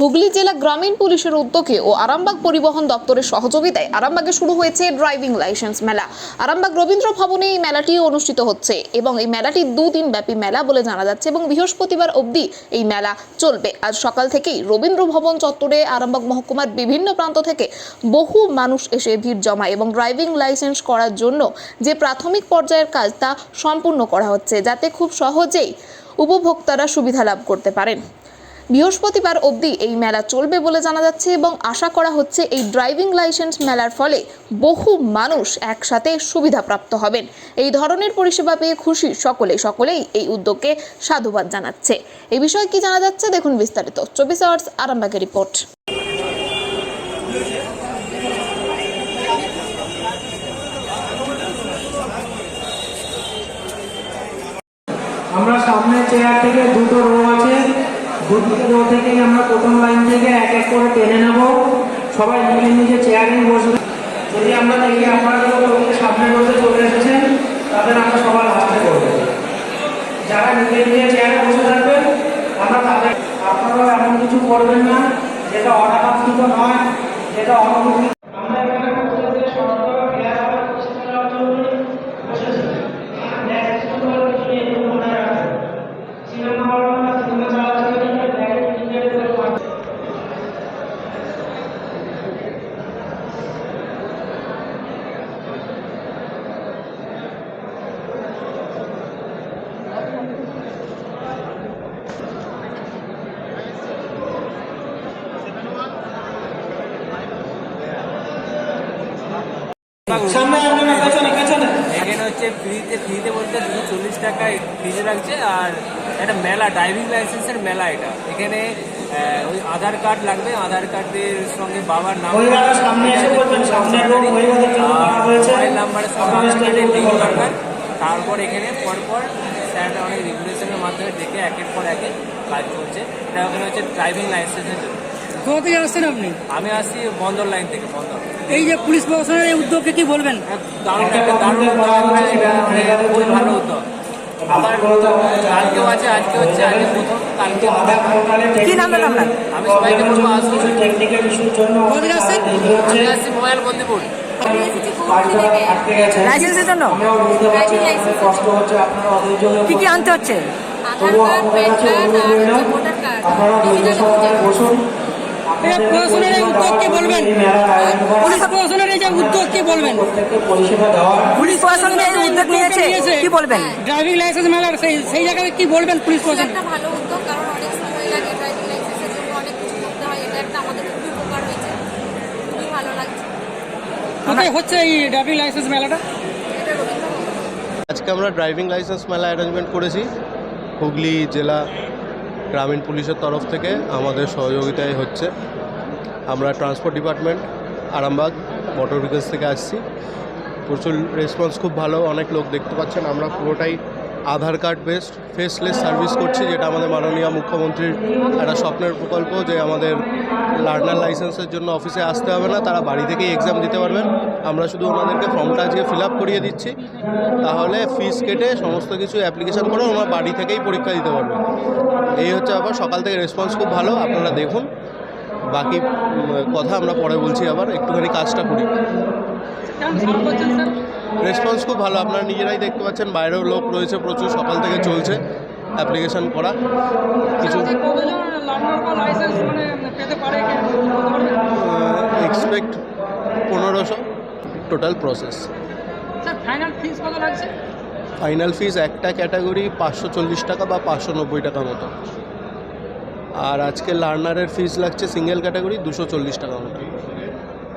হুগলি জেলা গ্রামীণ পুলিশের উদ্যোগে ও আরামবাগ পরিবহন দপ্তরের সহযোগিতায় আরামবাগে শুরু হয়েছে ড্রাইভিং লাইসেন্স মেলা। আরামবাগ রবীন্দ্র ভবনে এই মেলাটি অনুষ্ঠিত হচ্ছে এবং এই মেলাটি দুদিন ব্যাপী মেলা বলে জানা যাচ্ছে এবং বৃহস্পতিবার অবধি এই মেলা চলবে। আজ সকাল থেকেই রবীন্দ্র ভবন চত্বরে আরামবাগ মহকুমার বিভিন্ন প্রান্ত থেকে বহু মানুষ এসে ভিড় জমায় এবং ড্রাইভিং লাইসেন্স করার জন্য যে প্রাথমিক পর্যায়ের কাজ তা সম্পূর্ণ করা হচ্ছে, যাতে খুব সহজেই উপভোক্তারা সুবিধা লাভ করতে পারেন। বৃহস্পতিবার অবধি এই মেলা চলবে বলে জানা যাচ্ছে এবং আশা করা হচ্ছে এই ড্রাইভিং লাইসেন্স মেলার ফলে বহু মানুষ একসাথে সুবিধাপ্রাপ্ত হবেন। এই ধরনের পরিষেবা পেয়ে খুশি সকলে। সকলেই এই উদ্যোগকে সাধুবাদ জানাচ্ছে। এই বিষয়ে কি জানা যাচ্ছে? দেখুন বিস্তারিত। চব্বিশ আওয়ার্স আরামবাগের রিপোর্ট আমরা সামনের চেয়ার থেকে দুটো রো আছে দুটো থেকেই আমরা প্রথম লাইন থেকে এক এক করে টেনে নেব। সবাই নিজে নিজে চেয়ারে বসবে যদি আমরা দেখি আপনারা কেউ সামনে সামনের চলে এসেছেন, তাদের আমরা সবার লাস্টে করব যারা মিলে নিজে চেয়ারে বসে থাকবেন আমরা তাদের আপনারাও এমন কিছু করবেন না, যেটা অনাকাঙ্ক্ষিত নয়, যেটা অনুমতি আমরা এখানে প্রত্যেকে সরকার ক্লিয়ার হবে প্রশ্ন নেওয়ার জন্য বসেছি নেক্সট কিছু নিয়ে একটু মনে রাখবেন সিনেমা হল না সিনেমা চালাতে গেলে ব্যাগে টিকিট করে পাঠাতে সামনে আসবেন পেছনে পেছনে এখানে হচ্ছে ফ্রিতে ফ্রিতে বলতে দুশো চল্লিশ রাখছে আর একটা মেলা ড্রাইভিং লাইসেন্সের মেলা এটা। এখানে ওই আধার কার্ড লাগবে আধার কার্ডের সঙ্গে বাবার নাম মোবাইল নাম্বারের সঙ্গে লিঙ্ক দরকার। তারপর এখানে পরপর স্যারটা অনেক রেগুলেশনের মাধ্যমে দেখে একের পর একে কাজ চলছে। এটা ওখানে হচ্ছে ড্রাইভিং লাইসেন্সের জন্য। কোথা থেকে আসছেন আপনি? আমি আসছি বন্দর লাইন থেকে বন্দর। এই যে পুলিশ প্রশাসনের এই উদ্যোগকে কি বলবেন? দারুণ একটা দারুণ উদ্যোগ। হচ্ছে, এটা মানে খুবই ভালো উদ্যোগ। আবার কালকেও আছে আজকে হচ্ছে আজকে প্রথম কালকে কি নাম আপনার? আমি সবাইকে বলব আসুন টেকনিক্যাল ইস্যুর জন্য কোথা আসছেন? হচ্ছে আমি আসছি মোবাইল বন্দিপুর। কাজটা আটকে গেছে। লাইসেন্সের জন্য? আমরাও বুঝতে পারছি আপনাদের কষ্ট হচ্ছে আপনারা অধৈর্য হয়ে কি কি আনতে হচ্ছে? আপনারা বসুন। প্রশাসনের এই উদ্যোগ কি বলবেন? পুলিশ প্রশাসনের এই যে উদ্যোগ কি বলবেন? পুলিশ প্রশাসন এই উদ্যোগ নিয়েছে? কি বলবেন। ড্রাইভিং লাইসেন্স মেলার সেই সেই জায়গায় কি বলবেন পুলিশ প্রশাসন একটা ভালো উদ্যোগ কারণ অনেক সময় লাগে ড্রাইভিং লাইসেন্সের জন্য অনেক কিছু করতে হয়। এটা একটা আমাদের খুবই উপকার হয়েছে। খুবই ভালো লাগছে। কোথায় হচ্ছে এই ড্রাইভিং লাইসেন্স মেলাটা। আজকে আমরা ড্রাইভিং লাইসেন্স মেলা অ্যারেঞ্জমেন্ট করেছি। হুগলি জেলা গ্রামীণ পুলিশের তরফ থেকে আমাদের সহযোগিতায় হচ্ছে। আমরা transport department, Arambagh, motor vehicles থেকে আসছি। প্রচুর রেসপন্স খুব ভালো, অনেক লোক দেখতে পাচ্ছেন। আমরা পুরোটাই Aadhaar card based faceless service করছি, যেটা আমাদের মাননীয় মুখ্যমন্ত্রীর একটা স্বপ্নের প্রকল্প যে আমাদের লার্নার লাইসেন্সের জন্য অফিসে আসতে হবে না, তারা বাড়ি থেকেই এক্সাম দিতে পারবেন। আমরা শুধু ওনাদেরকে ফর্মটা আজকে ফিল আপ করিয়ে দিচ্ছি। তাহলে ফিস কেটে সমস্ত কিছু অ্যাপ্লিকেশন করে ওনারা বাড়ি থেকেই পরীক্ষা দিতে পারবেন এই হচ্ছে আবার সকাল থেকে রেসপন্স খুব ভালো, আপনারা দেখুন। বাকি কথা আমরা পরে বলছি আবার, একটুখানি কাজটা করি। রেসপন্স খুব ভালো। আপনারা নিজেরাই দেখতে পাচ্ছেন বাইরেও লোক রয়েছে প্রচুর সকাল থেকে চলছে অ্যাপ্লিকেশন করা। কিছু এক্সপেক্ট পনেরোশো টোটাল প্রসেস ফাইনাল ফিস কত লাগছে? ফাইনাল ফিস একটা ক্যাটাগরি পাঁচশো চল্লিশ টাকা বা পাঁচশো নব্বই টাকা মতো। আর আজকে লার্নারের ফিস লাগছে সিঙ্গেল ক্যাটাগরি দুশো চল্লিশ টাকা মতো।